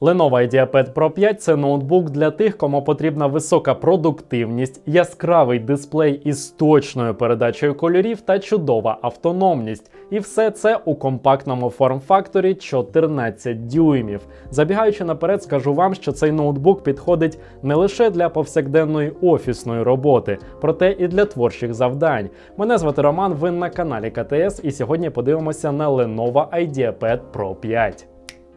Lenovo IdeaPad Pro 5 це ноутбук для тих, кому потрібна висока продуктивність, яскравий дисплей із точною передачею кольорів та чудова автономність. І все це у компактному форм-факторі 14 дюймів. Забігаючи наперед, скажу вам, що цей ноутбук підходить не лише для повсякденної офісної роботи, проте і для творчих завдань. Мене звати Роман, ви на каналі КТС, і сьогодні подивимося на Lenovo IdeaPad Pro 5.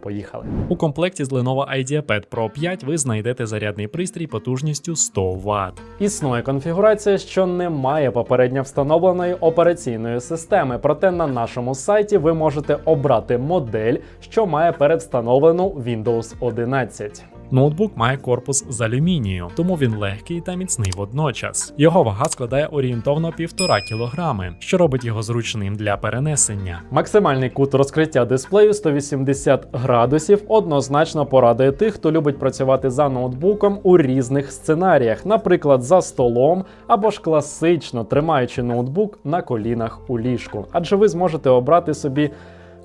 Поїхали. У комплекті з Lenovo IdeaPad Pro 5 ви знайдете зарядний пристрій потужністю 100 Вт. Існує конфігурація, що не має попередньо встановленої операційної системи, проте на нашому сайті ви можете обрати модель, що має передстановлену Windows 11. Ноутбук має корпус з алюмінію, тому він легкий та міцний водночас. Його вага складає орієнтовно 1,5 кг, що робить його зручним для перенесення. Максимальний кут розкриття дисплею 180 градусів однозначно порадує тих, хто любить працювати за ноутбуком у різних сценаріях, наприклад, за столом або ж класично тримаючи ноутбук на колінах у ліжку, адже ви зможете обрати собі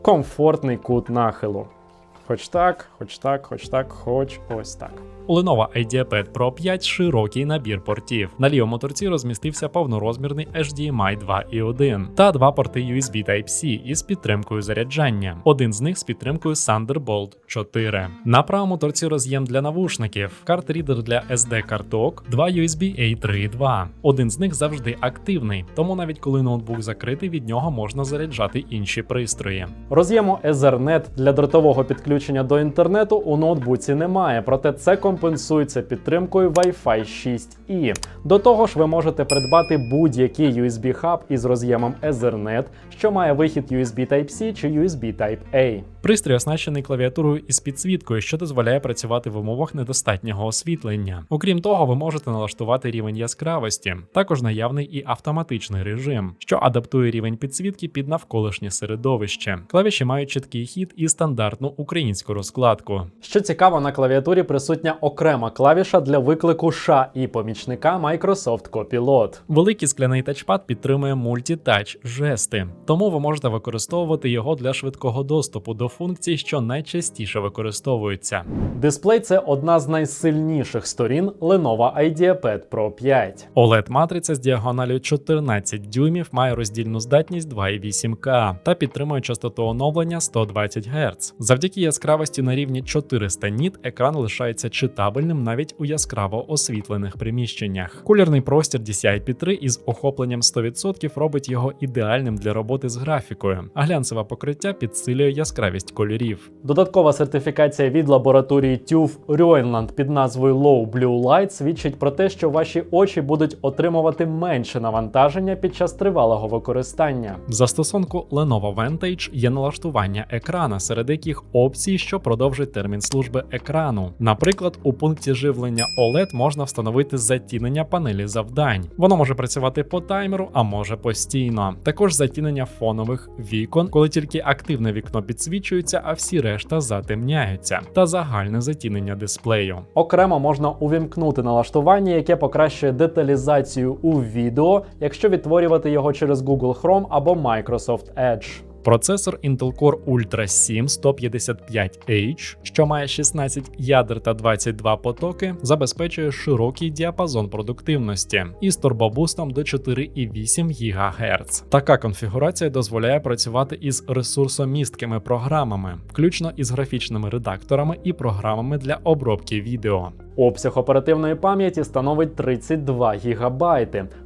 комфортний кут нахилу. Хоч так, хоч так, хоч так, хоч ось так. У Lenovo IdeaPad Pro 5 широкий набір портів. На лівому торці розмістився повнорозмірний HDMI 2.1 та два порти USB Type-C із підтримкою заряджання. Один з них з підтримкою Thunderbolt 4. На правому торці роз'єм для навушників, карт-рідер для SD карток, два USB A 3.2. Один з них завжди активний, тому навіть коли ноутбук закритий, від нього можна заряджати інші пристрої. Роз'єму Ethernet для дротового підключення до інтернету у ноутбуці немає, проте це компенсується підтримкою Wi-Fi 6E. До того ж, ви можете придбати будь-який USB хаб із роз'ємом Ethernet, що має вихід USB Type-C чи USB Type-A. Пристрій оснащений клавіатурою із підсвіткою, що дозволяє працювати в умовах недостатнього освітлення. Окрім того, ви можете налаштувати рівень яскравості. Також наявний і автоматичний режим, що адаптує рівень підсвітки під навколишнє середовище. Клавіші мають чіткий хід і стандартну українську розкладку. Що цікаво, на клавіатурі присутня окрема клавіша для виклику ша і помічника Microsoft Copilot. Великий скляний тачпад підтримує мультітач жести, тому ви можете використовувати його для швидкого доступу до функцій, що найчастіше використовуються. Дисплей це одна з найсильніших сторін Lenovo IdeaPad Pro 5. oled матриця з діагоналю 14 дюймів має роздільну здатність 2,8К та підтримує частоту оновлення 120 Гц. Завдяки яскравості на рівні 400 ніт екран лишається читабельним навіть у яскраво освітлених приміщеннях. Кулірний простір DCI-P3 із охопленням 100% робить його ідеальним для роботи з графікою, а глянцеве покриття підсилює яскравість кольорів. Додаткова сертифікація від лабораторії TÜV Rheinland під назвою Low Blue Light свідчить про те, що ваші очі будуть отримувати менше навантаження під час тривалого використання. В застосунку Lenovo Vantage є налаштування екрана, серед яких опції, що продовжать термін служби екрану. Наприклад, у пункті живлення OLED можна встановити затінення панелі завдань. Воно може працювати по таймеру, а може постійно. Також затінення фонових вікон, коли тільки активне вікно підсвічується, а всі решта затемняються, та загальне затінення дисплею. Окремо можна увімкнути налаштування, яке покращує деталізацію у відео, якщо відтворювати його через Google Chrome або Microsoft Edge. Процесор Intel Core Ultra 7 155H, що має 16 ядер та 22 потоки, забезпечує широкий діапазон продуктивності із турбобустом до 4,8 ГГц. Така конфігурація дозволяє працювати із ресурсомісткими програмами, включно із графічними редакторами і програмами для обробки відео. Обсяг оперативної пам'яті становить 32 ГБ.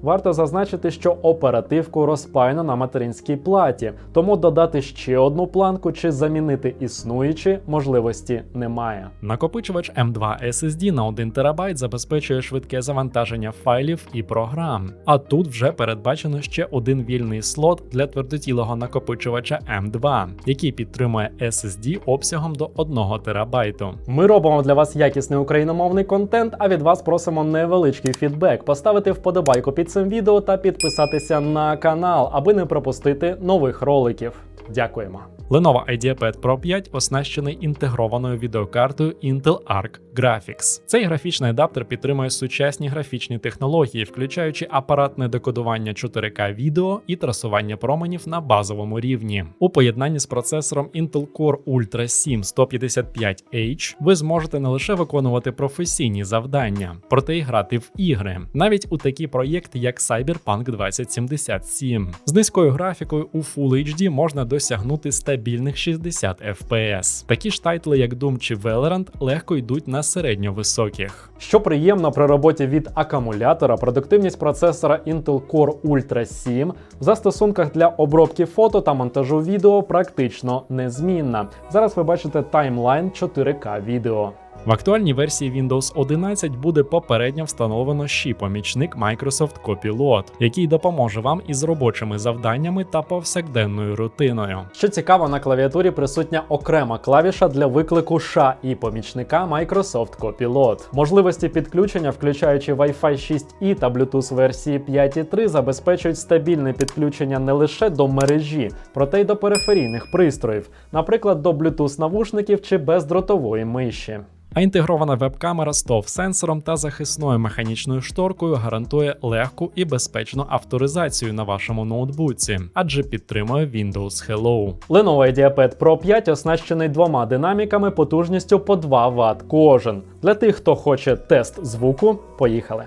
Варто зазначити, що оперативку розпаяно на материнській платі, тому додати ще одну планку чи замінити існуючі можливості немає. Накопичувач M2 SSD на 1 ТБ забезпечує швидке завантаження файлів і програм. А тут вже передбачено ще один вільний слот для твердотілого накопичувача M2, який підтримує SSD обсягом до 1 ТБ. Ми робимо для вас якісний україномовний контент, а від вас просимо невеличкий фідбек, поставити вподобайку під цим відео та підписатися на канал, аби не пропустити нових роликів. Дякуємо. Lenovo IdeaPad Pro 5 оснащений інтегрованою відеокартою Intel Arc Graphics. Цей графічний адаптер підтримує сучасні графічні технології, включаючи апаратне декодування 4К відео і трасування променів на базовому рівні. У поєднанні з процесором Intel Core Ultra 7 155H ви зможете не лише виконувати професійні завдання, проте й грати в ігри, навіть у такі проєкти, як Cyberpunk 2077. З низькою графікою у Full HD можна досягнути стабільних 60 FPS. Такі ж тайтли, як Doom чи Valorant, легко йдуть на середньовисоких. Що приємно при роботі від акумулятора, продуктивність процесора Intel Core Ultra 7 в застосунках для обробки фото та монтажу відео практично незмінна. Зараз ви бачите таймлайн 4К відео. В актуальній версії Windows 11 буде попередньо встановлено ще помічник Microsoft Copilot, який допоможе вам із робочими завданнями та повсякденною рутиною. Що цікаво, на клавіатурі присутня окрема клавіша для виклику США і помічника Microsoft Copilot. Можливості підключення, включаючи Wi-Fi 6E та Bluetooth версії 5.3, забезпечують стабільне підключення не лише до мережі, проте й до периферійних пристроїв, наприклад, до Bluetooth навушників чи бездротової миші. А інтегрована веб-камера з TOF-сенсором та захисною механічною шторкою гарантує легку і безпечну авторизацію на вашому ноутбуці, адже підтримує Windows Hello. Lenovo IdeaPad Pro 5 оснащений двома динаміками потужністю по 2 Вт кожен. Для тих, хто хоче тест звуку, поїхали.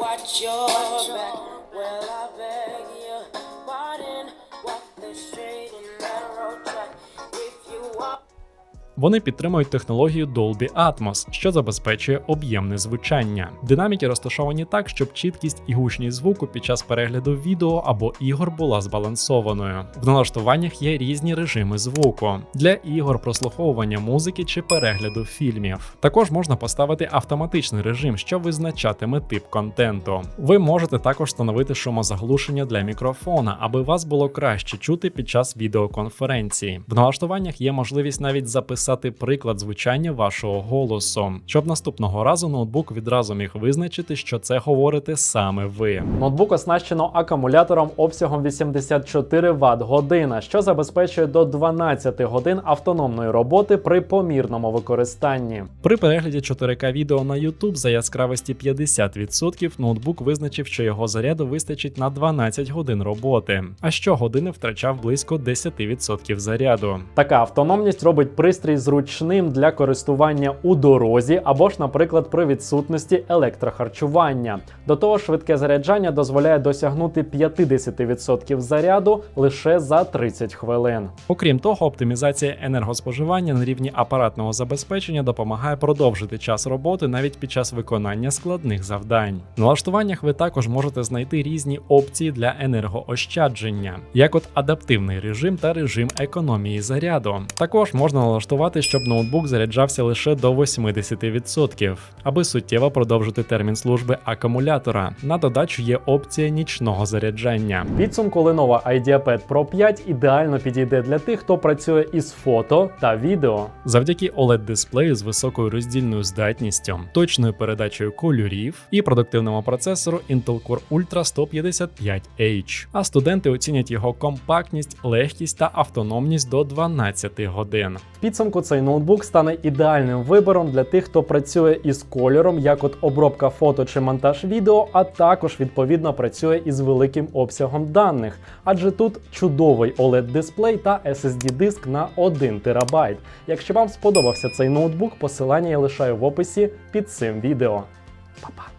Watch your back. Вони підтримують технологію Dolby Atmos, що забезпечує об'ємне звучання. Динаміки розташовані так, щоб чіткість і гучність звуку під час перегляду відео або ігор була збалансованою. В налаштуваннях є різні режими звуку для ігор, прослуховування музики чи перегляду фільмів. Також можна поставити автоматичний режим, що визначатиме тип контенту. Ви можете також встановити шумозаглушення для мікрофона, аби вас було краще чути під час відеоконференції. В налаштуваннях є можливість навіть записати приклад звучання вашого голосу, щоб наступного разу ноутбук відразу міг визначити, що це говорите саме ви. Ноутбук оснащено акумулятором обсягом 84 Вт година, що забезпечує до 12 годин автономної роботи при помірному використанні. При перегляді 4К відео на YouTube за яскравості 50% ноутбук визначив, що його заряду вистачить на 12 годин роботи, а щогодини втрачав близько 10% заряду. Така автономність робить пристрій зручним для користування у дорозі або ж, наприклад, при відсутності електрохарчування. До того швидке заряджання дозволяє досягнути 50% заряду лише за 30 хвилин. Окрім того, оптимізація енергоспоживання на рівні апаратного забезпечення допомагає продовжити час роботи навіть під час виконання складних завдань. В налаштуваннях ви також можете знайти різні опції для енергоощадження, як от адаптивний режим та режим економії заряду. Також можна налаштувати, щоб ноутбук заряджався лише до 80%, аби суттєво продовжити термін служби акумулятора. На додачу є опція нічного заряджання. Підсумку Lenovo IdeaPad Pro 5 ідеально підійде для тих, хто працює із фото та відео. Завдяки oled дисплею з високою роздільною здатністю, точною передачею кольорів і продуктивному процесору Intel Core Ultra 155H. А студенти оцінять його компактність, легкість та автономність до 12 годин. В підсумку цей ноутбук стане ідеальним вибором для тих, хто працює із кольором, як от обробка фото чи монтаж відео, а також відповідно працює із великим обсягом даних, адже тут чудовий oled дисплей та SSD диск на 1 ТБ. Якщо вам сподобався цей ноутбук, посилання я лишаю в описі під цим відео. Па-па!